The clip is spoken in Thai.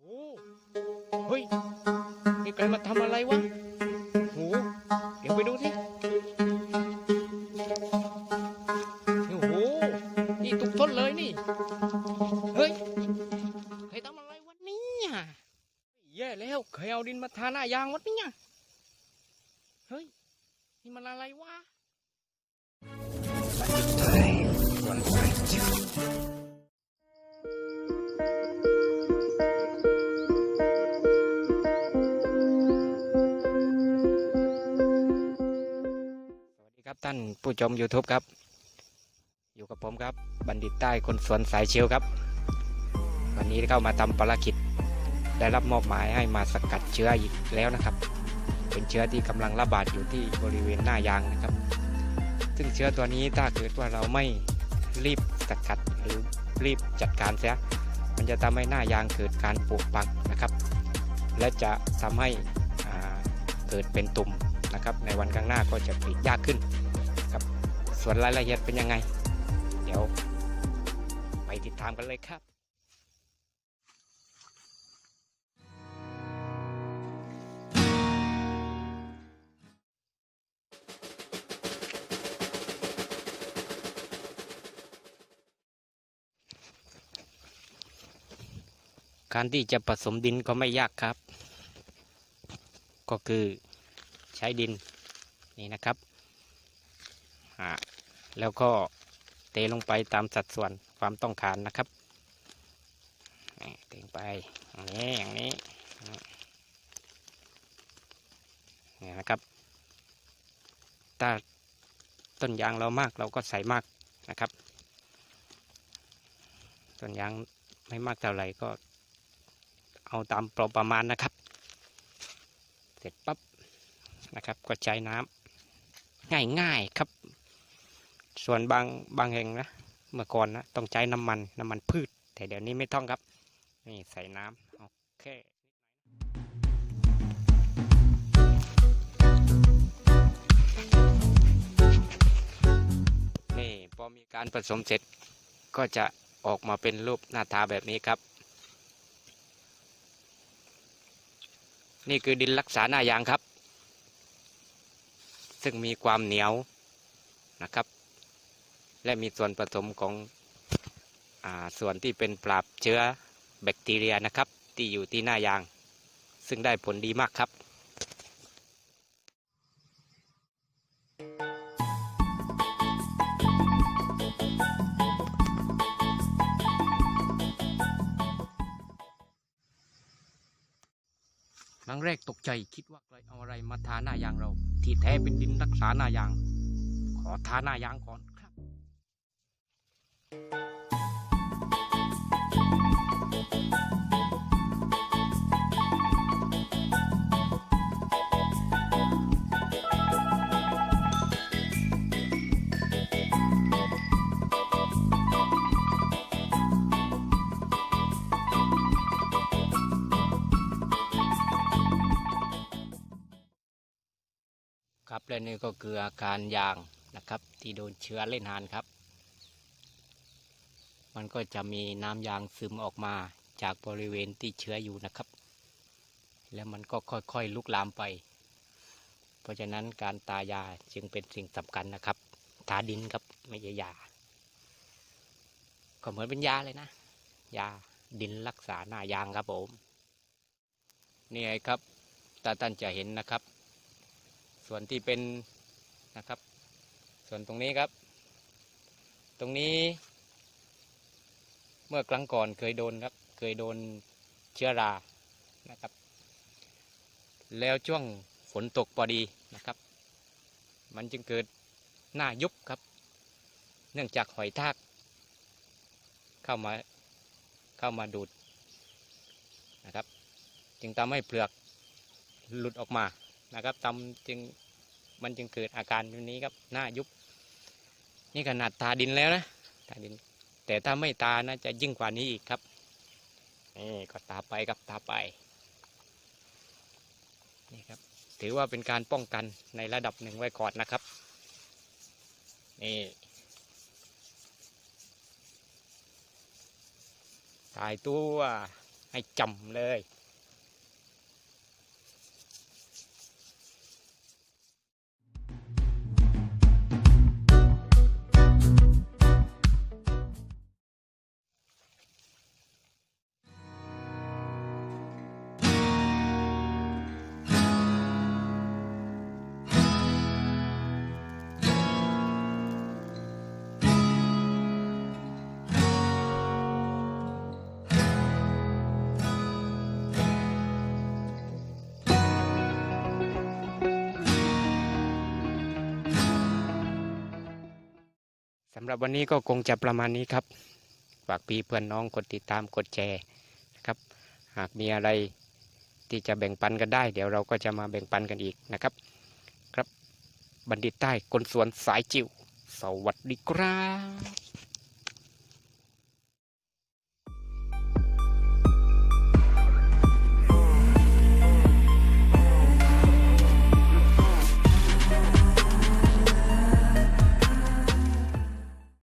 โอ้เฮ้ยนี่ใครมาทำอะไรวะโหเดี๋ยวไปดูสิโอ้โห นี่ทุกต้นเลยนี่ เฮ้ย ใครทำอะไรวะเนี่ยแย่แล้ว ใครเอาดินมาทาหน้ายางวะเนี่ย เฮ้ย นี่มันอะไรวะ ท่านผู้ชม YouTube ครับ อยู่กับผมครับ บัณฑิตใต้คนสวนสายเชียวครับ วันนี้เข้ามาทำภารกิจ ได้รับมอบหมายให้มาสกัดเชื้ออีกแล้วนะครับ เป็นเชื้อที่กำลังระบาดอยู่ที่บริเวณหน้ายางนะครับ ซึ่งเชื้อตัวนี้ถ้าเกิดว่าเราไม่รีบสกัดหรือรีบจัดการเสียมันจะทำให้หน้ายางเกิดการปลูกปักนะครับ และจะทำให้เกิดเป็นตุ่มนะครับในวันข้างหน้าก็จะกรีดยากขึ้น ส่วนรายละเอียดเป็นยังไง เดี๋ยว ไปติดตามกันเลยครับการที่จะผสมดินก็ไม่ยากครับ ก็คือใช้ดินนี่นะครับ อ่าแล้วก็เทลงไปตามสัดส่วนความต้องการนะครับเทลงไปอย่างนี้อย่างนี้นี่นะครับ ถ้าต้นยางเรามากเราก็ใส่มากนะครับ ต้นยางไม่มากเท่าไหร่ก็เอาตามประมาณนะครับ เสร็จปั๊บนะครับก็ใช้น้ำง่ายๆครับ ส่วนบางบางแห่งนะ เมื่อก่อนนะต้องใช้น้ำมันน้ำมันพืช แต่เดี๋ยวนี้ไม่ต้องครับ นี่ใส่น้ำโอเคนี่พอมีการผสมเสร็จก็จะออกมาเป็นรูปหน้าตาแบบนี้ครับ นี่คือดินรักษาหน้ายางครับ ซึ่งมีความเหนียวนะครับ และมีส่วนผสมของอส่วนที่เป็นปราบเชื้อแบคทีเรียนะครับ ที่อยู่ที่หน้ายาง ซึ่งได้ผลดีมากครับครั้งแรกตกใจคิดว่าใครเอาอะไรมาทาหน้ายางเรา ที่แท้เป็นดินรักษาหน้ายาง ขอทาหน้ายางก่อน ครับและนี่ก็คืออาการยางนะครับ ที่โดนเชื้อเล่นหานครับ มันก็จะมีน้ำยางซึมออกมาจากบริเวณที่เชื้ออยู่นะครับ แล้วมันก็ค่อยๆลุกลามไป เพราะฉะนั้นการตายาจึงเป็นสิ่งสำคัญนะครับ ทาดินครับไม่ใช่ยา ก็เหมือนเป็นยาเลยนะ ยาดินรักษาหน้ายางครับผมนี่ไงครับตาท่านจะเห็นนะครับ ส่วนที่เป็นนะครับ ส่วนตรงนี้ครับ ตรงนี้ เมื่อครั้งก่อนเคยโดนครับ เคยโดนเชื้อรานะครับ แล้วช่วงฝนตกพอดีนะครับ มันจึงเกิดหน้ายุบครับ เนื่องจากหอยทาก เข้ามาเข้ามาดูดนะครับ จึงทำให้เปลือกหลุดออกมานะครับทำจึงมันจึงเกิดอาการแบบนี้ครับหน้ายุบ นี่ขนาดตาดินแล้วนะตาดิน แต่ถ้าไม่ตานะจะยิ่งกว่านี้อีกครับนี่ก็ตาไปครับตาไปนี่ครับ ถือว่าเป็นการป้องกันในระดับหนึ่งไว้ก่อนนะครับนี่ถ่ายตัวให้ให้จำเลย สำหรับวันนี้ก็คงจะประมาณนี้ครับ ฝากพี่เพื่อนน้องกดติดตามกดแชร์นะครับ หากมีอะไรที่จะแบ่งปันกันได้ เดี๋ยวเราก็จะมาแบ่งปันกันอีกนะครับ ครับบัณฑิตใต้คนสวนสายจิ๋วสวัสดีครับ